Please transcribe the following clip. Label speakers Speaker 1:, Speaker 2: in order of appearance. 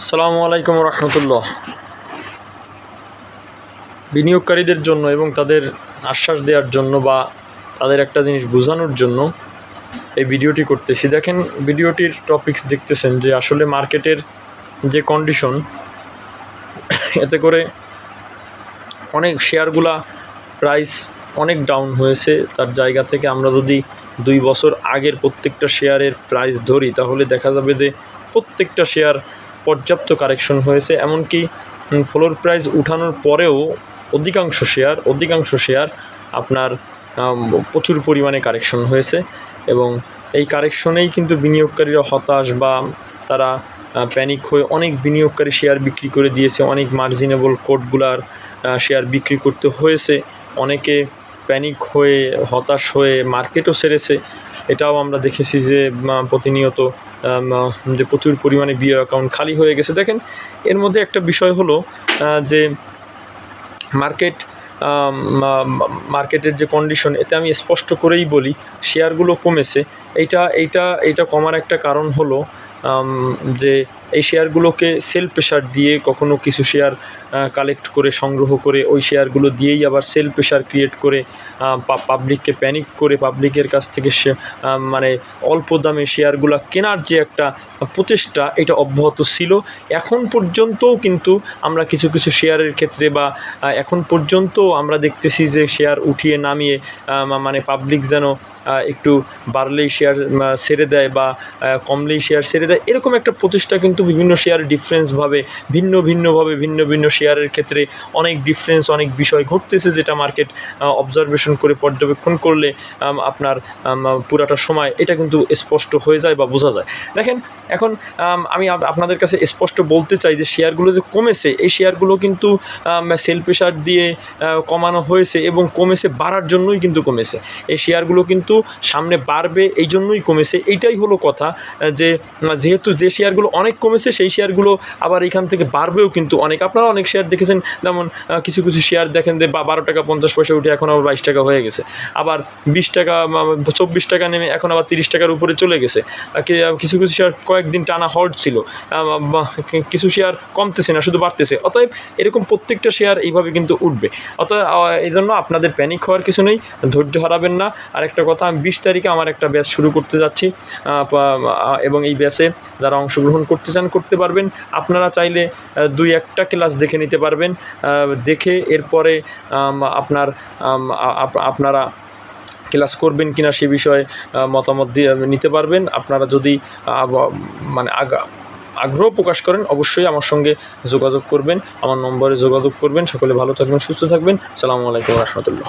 Speaker 1: আসসালামু আলাইকুম রহমতুল্লাহ। বিনিয়োগকারীদের জন্য এবং তাদের আশ্বাস দেওয়ার জন্য বা তাদের একটা জিনিস বোঝানোর জন্য এই ভিডিওটি করতেছি। দেখেন, ভিডিওটির টপিকস দেখতেছেন যে আসলে মার্কেটের যে কন্ডিশন এতে করে অনেক শেয়ারগুলা প্রাইস অনেক ডাউন হয়েছে। তার জায়গা থেকে আমরা যদি দুই বছর আগের প্রত্যেকটা শেয়ারের প্রাইস ধরি, তাহলে দেখা যাবে যে প্রত্যেকটা শেয়ার পর্যাপ্ত কারেকশন হয়েছে, এমনকি ফ্লোর প্রাইস উঠানোর পরেও অধিকাংশ শেয়ার অধিকাংশ শেয়ার আপনার প্রচুর পরিমাণে কারেকশন হয়েছে এবং এই কারেকশনেই কিন্তু বিনিয়োগকারীরা হতাশ বা তারা প্যানিক হয়ে অনেক বিনিয়োগকারী শেয়ার বিক্রি করে দিয়েছে, অনেক মার্জিনেবল কোডগুলার শেয়ার বিক্রি করতে হয়েছে। অনেকে প্যানিক হয়ে, হতাশ হয়ে মার্কেটও সেরেছে। এটাও আমরা দেখেছি যে প্রতিনিয়ত যে প্রচুর পরিমাণে বিও অ্যাকাউন্ট খালি হয়ে গেছে। দেখেন, এর মধ্যে একটা বিষয় হলো যে মার্কেট মার্কেটের যে কন্ডিশন এতে আমি স্পষ্ট করেই বলি শেয়ারগুলো কমেছে। এইটা এইটা এইটা কমার একটা কারণ হলো যে এই শেয়ারগুলোকে সেল প্রেশার দিয়ে কখনো কিছু শেয়ার কালেক্ট করে, সংগ্রহ করে, ওই শেয়ারগুলো দিয়েই আবার সেল প্রেশার ক্রিয়েট করে পাবলিককে প্যানিক করে পাবলিকের কাছ থেকে মানে অল্প দামে শেয়ারগুলো কেনার যে একটা প্রচেষ্টা, এটা অব্যাহত ছিল। এখন পর্যন্তও কিন্তু আমরা কিছু কিছু শেয়ারের ক্ষেত্রে বা এখন পর্যন্ত আমরা দেখতেছি যে শেয়ার উঠিয়ে নামিয়ে মানে পাবলিক যেন একটু বাড়লেই শেয়ার ছেড়ে দেয় বা কমলেই শেয়ার ছেড়ে দেয়, এরকম একটা প্রচেষ্টা কিন্তু বিভিন্ন শেয়ার ডিফারেন্সভাবে ভিন্ন ভিন্নভাবে ভিন্ন ভিন্ন শেয়ারের ক্ষেত্রে অনেক ডিফারেন্স অনেক বিষয় ঘটতেছে যেটা মার্কেট অবজারভেশন করে পর্যবেক্ষণ করলে আপনার পুরাটা সময় এটা কিন্তু স্পষ্ট হয়ে যায় বা বোঝা যায়। দেখেন, এখন, আমি আপনাদের কাছে স্পষ্ট বলতে চাই যে শেয়ারগুলো যে কমেছে, এই শেয়ারগুলো কিন্তু সেল প্রেশার দিয়ে কমানো হয়েছে এবং কমেছে বাড়ার জন্যই কিন্তু কমেছে। এই শেয়ারগুলো কিন্তু সামনে বাড়বে, এই জন্যই কমেছে। এইটাই হলো কথা যে, যেহেতু যে শেয়ারগুলো অনেক কমেছে, সেই শেয়ারগুলো আবার এখান থেকে বাড়বেও কিন্তু অনেক। আপনারা অনেক শেয়ার দেখেছেন, যেমন কিছু কিছু শেয়ার দেখেন যে বারো টাকা, পঞ্চাশ পয়সা উঠে এখন আবার বাইশ টাকা হয়ে গেছে। আবার বিশ টাকা চব্বিশ টাকা নেমে এখন আবার তিরিশ টাকার উপরে চলে গেছে। কিছু কিছু শেয়ার কয়েকদিন টানা হট ছিল। কিছু শেয়ার কমতেছে না, শুধু বাড়তেছে। অতএব এরকম প্রত্যেকটা শেয়ার এইভাবে কিন্তু উঠবে। অতএব এই জন্য আপনাদের প্যানিক হওয়ার কিছু নেই, ধৈর্য হারাবেন না। আর একটা কথা, আমি বিশ তারিখে আমার একটা ব্যাচ শুরু করতে যাচ্ছি। এবং এই ব্যাচে যারা অংশগ্রহণ করতে চান করতে পারবেন। আপনারা চাইলে দুই একটা ক্লাস দেখে নিতে পারবেন। দেখে এরপরে আপনার আপনারা ক্লাস করবেন কিনা সে বিষয়ে মতামত দিয়ে নিতে পারবেন। আপনারা যদি মানে আগা, আগ্রহ প্রকাশ করেন, অবশ্যই আমার সঙ্গে যোগাযোগ করবেন। আমার নম্বরে যোগাযোগ করবেন। সকলে ভালো থাকবেন, সুস্থ থাকবেন। সালামু আলাইকুম রহমতুল্লাহ।